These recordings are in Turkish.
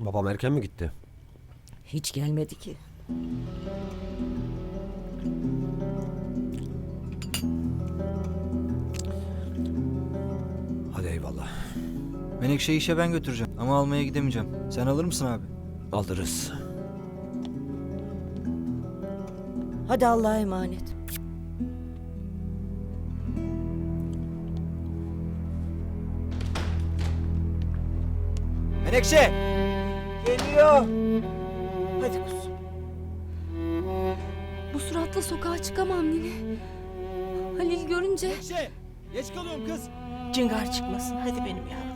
Babam erken mi gitti? Hiç gelmedi ki. Hadi eyvallah. Menekşe'yi işe ben götüreceğim ama almaya gidemeyeceğim. Sen alır mısın abi? Alırız. Hadi Allah'a emanet. Menekşe! Geliyor! Hadi kuzum. Bu suratla sokağa çıkamam Nine. Halil görünce Menekşe! Geç kalıyorum kız. Cıngar çıkmasın. Hadi benim yavrum.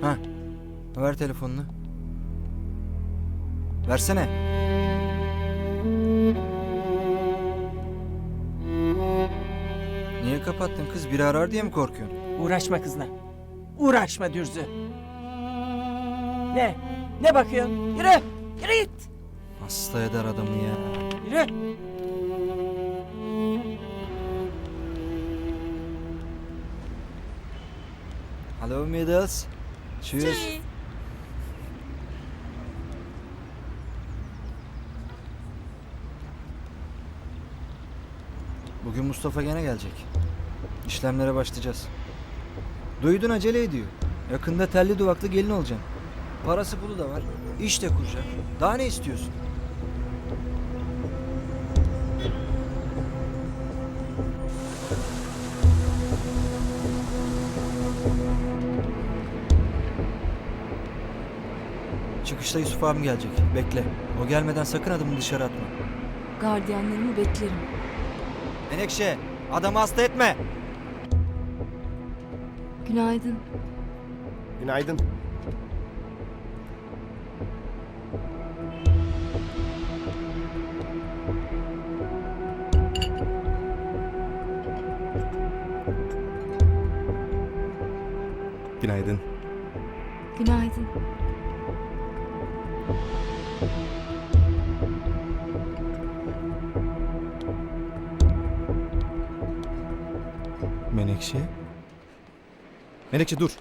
Ha. Ver telefonunu. Versene. Niye kapattın kız? Biri arar diye mi korkuyorsun? Uğraşma kızla. Uğraşma Dürzü. Ne? Ne bakıyorsun? Yürü. Yürü git. Hasta eder adamı ya. Yürü. Hello Middles. Cheers. Bugün Mustafa gene gelecek. İşlemlere başlayacağız. Duydun acele ediyor. Yakında telli duvaklı gelin olacağım. Parası pulu da var. İş de kuracak. Daha ne istiyorsun? Çıkışta Yusuf abim gelecek. Bekle. O gelmeden sakın adımını dışarı atma. gardiyanlarımı beklerim. Menekşe, adamı hasta etme. Günaydın. Günaydın. Günaydın. Günaydın. Menekşe. Menekşe dur.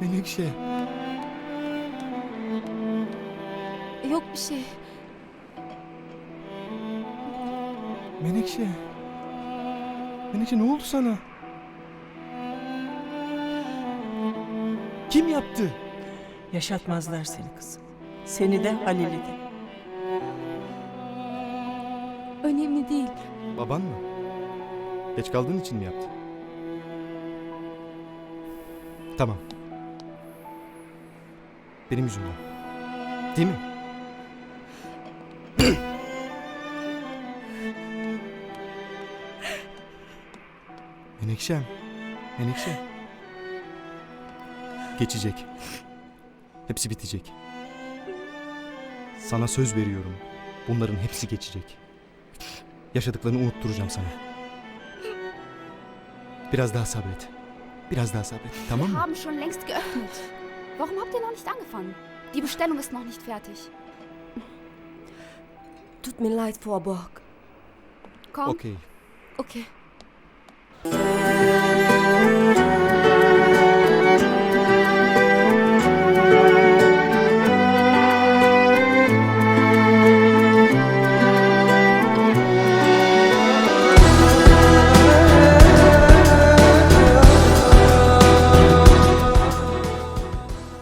Menekşe. Yok bir şey. Menekşe. Menekşe ne oldu sana? Kim yaptı? Yaşatmazlar seni kızım. Seni de Halil'i de. Önemli değil. Baban mı? Geç kaldığın için mi yaptı? Tamam. Benim yüzümden. Değil mi? Menekşem. Menekşe. Geçecek. Hepsi bitecek. Sana söz veriyorum. Bunların hepsi geçecek. Yaşadıklarını unutturacağım sana. Biraz daha sabret. Biraz daha sabret. Tamam Wir mı? haben schon längst geöffnet. Warum habt ihr noch nicht angefangen? Die Bestellung ist noch nicht fertig. Tut mir leid, Frau Borg. Komm. Okey. Komm.